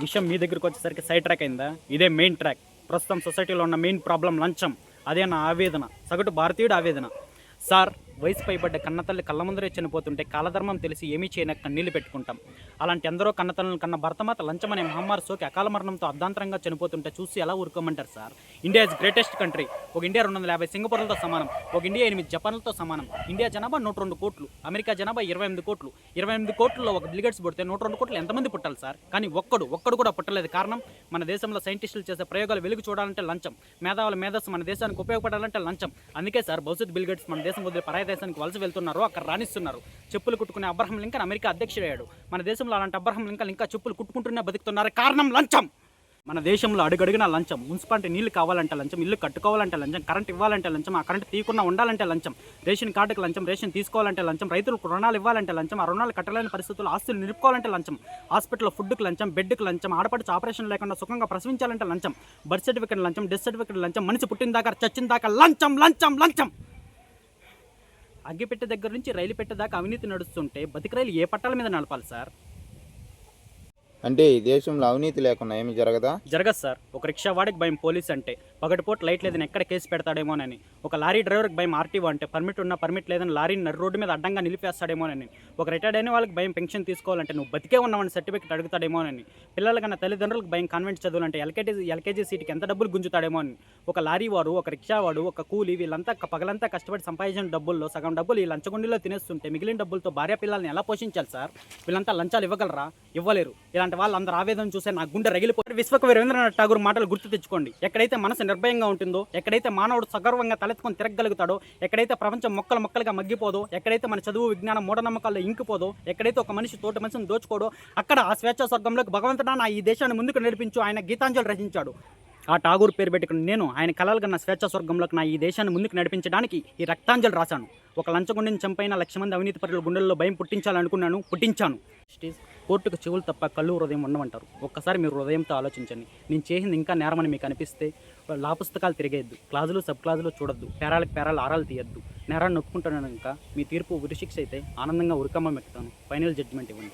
విషయం మీ దగ్గరికి వచ్చేసరికి సైడ్ ట్రాక్ అయిందా? ఇదే మెయిన్ ట్రాక్ ప్రస్తుతం సొసైటీలో ఉన్న మెయిన్ ప్రాబ్లం లంచం. అదే నా ఆవేదన. సగటు భారతీయుడు ఆవేదన. సార్ వయసు పైబడ్డ కన్నతల్లి కళ్ళ ముందరే చనిపోతుంటే కాలధర్మం తెలిసి ఏమీ చేయనక్క కన్నీళ్ళు పెట్టుకుంటాం. అలాంటి ఎందరో కన్నతలను కన్న భర్తమాత లంచం అనే మహమ్మారి సోకి అకాల మరణంతో అర్ధాంతరంగా చనిపోతుంటే చూసి ఎలా ఊరుకోమంటారు sir? India is greatest country. ఒక ఇండియా రెండు వందల యాభై సింగపూర్లతో సమానం. ఒక ఇండియా ఎనిమిది జపాన్లతో సమానం. ఇండియా జనాభా నూట రెండు కోట్లు. అమెరికా జనాభా ఇరవై ఎనిమిది కోట్లు. ఇరవై ఎనిమిది కోట్లలో ఒక బిల్గేట్స్ పుడితే నూట రెండు కోట్లు ఎంతమంది పుట్టాలి సార్? కానీ ఒక్కడు ఒక్కడు కూడా పుట్టలేదు. కారణం మన దేశంలో సైంటిస్టులు చేసే ప్రయోగాలు వెలుగు చూడాలంటే లంచం. మేధావుల మేధస్సు మన దేశానికి ఉపయోగపడాలంటే లంచం. అందుకే సార్ భవిష్యత్ బిల్గేట్స్ మన దేశం వదిలి పరాయి భారతదేశానికి వలస వెళ్తున్నారు అక్కడ రాణిస్తున్నారు. చెప్పులు కుట్టుకునే అబ్రహం లింకన్ అమెరికా అధ్యక్షుడయ్యాడు. మన దేశంలో అలాంటి అబ్రహం లింకన్ ఇంకా చెప్పులు కుట్టుకుంటూనే బతుకుతున్నారు. కారణం లంచం. మన దేశంలో అడుగడుగున లంచం. మున్సిపాలిటీ నీళ్ళు కావాలంటే లంచం ఇల్లు కట్టుకోవాలంటే లంచం కరెంట్ ఇవ్వాలంటే లంచం ఆ కరెంట్ తీయకుండా ఉండాలంటే లంచం రేషన్ కార్డుకి లంచం రేషన్ తీసుకోవాలంటే లంచం రైతులకు రుణాలు ఇవ్వాలంటే లంచం ఆ రుణాలు కట్టలేని పరిస్థితుల్లో ఆస్తులు నిలుపుకోవాలంటే లంచం హాస్పిటల్లో ఫుడ్కి లంచం బెడ్కి లంచం ఆడపడిచి ఆపరేషన్ లేకుండా సుఖంగా ప్రసవించాలంటే లంచం బర్త్ సర్టిఫికెట్ లంచం డెత్ సర్టిఫికెట్ లంచం మనిషి పుట్టిన దాకా చచ్చిన దాకా లంచం లంచం లంచం. అగ్గిపెట్టె దగ్గర నుంచి రైలు పెట్టె దాకా అవినీతి నడుస్తుంటే బతికి రైలు ఏ పట్టాల మీద నడపాలి సార్? అంటే ఈ దేశంలో అవినీతి లేకుండా ఏమి జరగదా? జరగదు సార్. ఒక రిక్షా వాడికి భయం పోలీస్ అంటే. పగటిపూట లైట్ లేదని ఎక్కడ కేసు పెడతాడేమోనని ఒక లారీ డ్రైవర్కి భయం ఆర్టీఓ అంటే పర్మిట్ ఉన్న పర్మిట్ లేదని లారీని నడి రోడ్డు మీద అడ్డంగా నిలిపేస్తాడేమోనని ఒక రిటైర్డ్ అయిన వాళ్ళకి భయం పెన్షన్ తీసుకోవాలంటే నువ్వు బతికే ఉన్నావని సర్టిఫికేట్ అడుగుతాడేమోనని పిల్లలకన్నా తల్లిదండ్రులకు భయం కాన్వెంట్ చదువులంటే ఎల్కేజీ ఎల్కేజీ సీట్కి ఎంత డబ్బులు గుంజుతాడేమో అని. ఒక లారీ వాడు ఒక రిక్షా వాడు ఒక కూలీ వీళ్ళంతా పగలంతా కష్టపడి సంపాదించిన డబ్బుల్లో సగం డబ్బులు ఈ లంచగుండీలో తినేస్తుంటే మిగిలిన డబ్బులతో భార్య పిల్లల్ని ఎలా పోషించాలి సార్? వీళ్ళంతా లంచాలు ఇవ్వగలరా? ఇవ్వలేరు. ఇలాంటి వాళ్ళందరూ ఆవేదన చూసే నా గుండె రగిలిపోయి విశ్వకవి రవీంద్రనాథ్ ఠాగూర్ మాటలు గుర్తు తెచ్చుకోండి. ఎక్కడైతే మనసు నిర్భయంగా ఉంటుందో ఎక్కడైతే మానవుడు సగర్వంగా తలెత్తుకొని తిరగలుగుతాడో ఎక్కడైతే ప్రపంచం మొక్కలు మొక్కలుగా మగ్గిపోదో ఎక్కడైతే మన చదువు విజ్ఞానం మూఢనమ్మకాల్లో ఇంకిపోదో ఎక్కడైతే ఒక మనిషి తోటి మనిషిని దోచుకోడో అక్కడ ఆ స్వేచ్ఛ స్వర్గంలోకి భగవంతుడా నా ఈ దేశాన్ని ముందుకు నడిపించు ఆయన గీతాంజలి రచించాడు. ఆ ఠాగూర్ పేరు పెట్టుకుని నేను ఆయన కలలు కన్న స్వేచ్ఛ స్వర్గంలోకి నా ఈ దేశాన్ని ముందుకు నడిపించడానికి ఈ రక్తాంజలి రాశాను. ఒక లంచగొండిని చంపైన లక్ష మంది అవినీతి పరుల గుండెల్లో భయం పుట్టించాలనుకున్నాను పుట్టించాను. కోర్టుకు చెవులు తప్ప కళ్ళు హృదయం ఉండమంటారు ఒక్కసారి మీరు హృదయంతో ఆలోచించండి. నేను చేసింది ఇంకా నేరమని మీకు అనిపిస్తే లా పుస్తకాలు తిరిగేయద్దు. క్లాజులు సబ్ క్లాజులు చూడొద్దు. పేరాలకు పేరాలు ఆరాలు తీయద్దు. నేరాన్ని ఒప్పుకుంటున్నాను ఇంకా. మీ తీర్పు ఉరిశిక్ష అయితే ఆనందంగా ఉరికమ్మ మెక్కుతాను ఫైనల్ జడ్జిమెంట్ ఇవ్వండి.